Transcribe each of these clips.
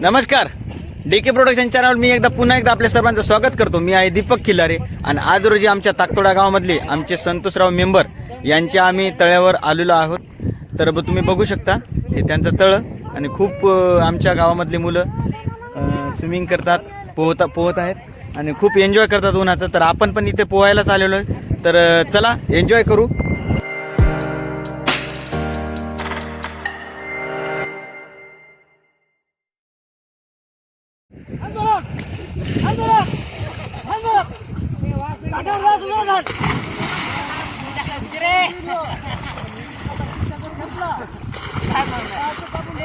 नमस्कार. D K production channel मी एकदा पुन्हा एकदा आपल्या सर्वांचं स्वागत करतो. मी आहे दीपक खिल्लारे आणि आज रोजी आमच्या ताकतोडा गावामधले आमचे संतोषराव मेंबर यांच्या आम्ही तळ्यावर आलेलो आहोत. तर तुम्ही बघू शकता हे त्यांचं तळं आणि खूप आमच्या गावामधली मुलं स्विमिंग करतात पोहता पोहत आहेत आणि खूप एन्जॉय करतात उन्हाचं. तर आपण पण इथे पोहायलाच आलेलो आहे. तर चला एन्जॉय करू.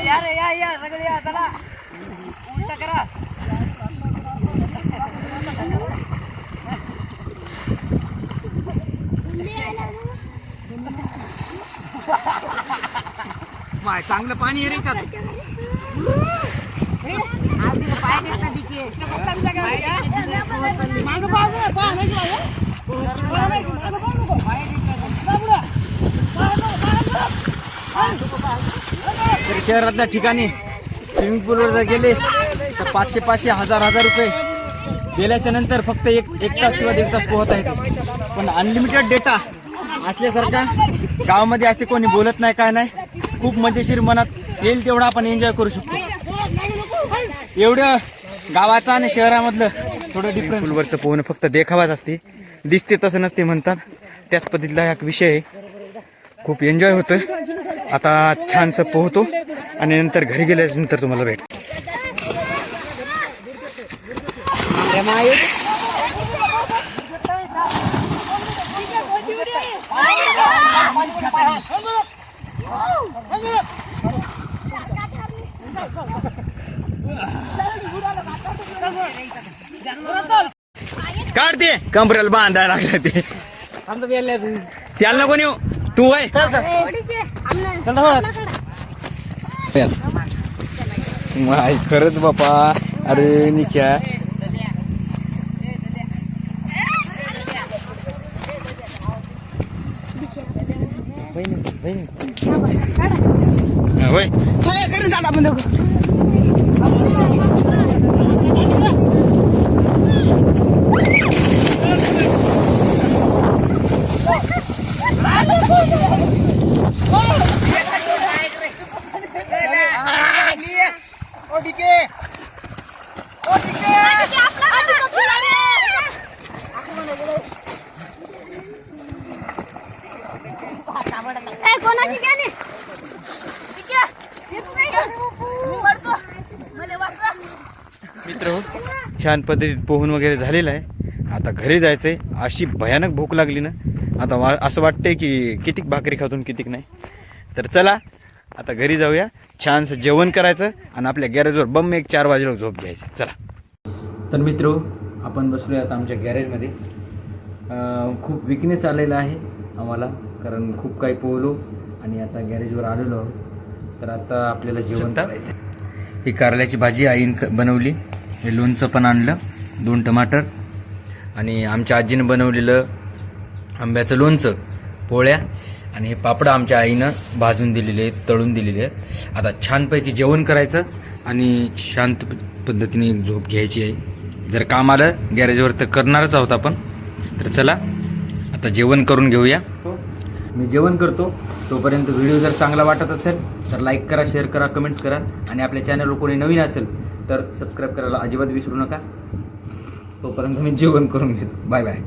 या या या सगळे या चला उलट करा माय चांगलं पाणी रे त्यात. तर शहरातल्या ठिकाणी स्विमिंग पूलवर जर गेले तर पाचशे पाचशे हजार हजार रुपये गेल्याच्यानंतर फक्त एक एक तास किंवा दीड तास पोहत आहेत. पण अनलिमिटेड डेटा असल्यासारखा गावामध्ये असते कोणी बोलत नाही काय नाही. खूप मजेशीर मनात येईल तेवढा आपण एन्जॉय करू शकतो. एवढं गावाचं आणि शहरामधलं थोडं डिफरन्स पूलवरचं पोहणं फक्त देखावाच असते. दिसते तसं नसते म्हणतात. त्याच पद्धतीतला एक विषय आहे. खूप एन्जॉय होतोय. आता छानसं पोहतो आणि नंतर घरी गेल्यानंतर तुम्हाला भेट कमरेला बांधायला लागलं ते. त्याला नको नेऊ. तू आहे माय खरंच बापा. अरे निक्या हा, होय कोणाची गाणी मित्र हो, छान पद्धतीत पोहून वगैरे झालेलं आहे. आता घरी जायचंय. अशी भयानक भूक लागली ना. आता वा असं वाटतंय की कितीक भाकरी खातून कितीक नाही. तर चला आता घरी जाऊया. छानसं जेवण करायचं आणि आपल्या गॅरेजवर बम एक चार वाजेला झोप घ्यायची. चला. तर मित्र आपण बसलो आता आमच्या गॅरेजमध्ये खूप विकनेस आलेला आहे आम्हाला कारण खूप काही पोहलो आणि आता गॅरेजवर आलेलो आहोत. तर आता आपल्याला जेवण करायचं. ही कारल्याची भाजी आईन बनवली. हे लोणचं पण आणलं दोन टमाटर. आणि आमच्या आजीनं बनवलेलं आंब्याचं लोणचं. पोळ्या आणि हे पापडं आमच्या आईनं भाजून दिलेले आहेत तळून दिलेले आहेत. आता छानपैकी जेवण करायचं आणि शांत प- पद्धतीने एक झोप घ्यायची आहे. जर काम आलं गॅरेजवर तर करणारच आहोत आपण. तर चला आता जेवण करून घेऊया. हो, मी जेवण करतो. तोपर्यंत व्हिडिओ जर चांगला वाटत असेल तर लाईक करा शेअर करा कमेंट्स करा. आणि आपल्या चॅनलवर कोणी नवीन असेल तर सबस्क्राईब करायला अजिबात विसरू नका. तोपर्यंत मी जेवण करून घेतो. Bye bye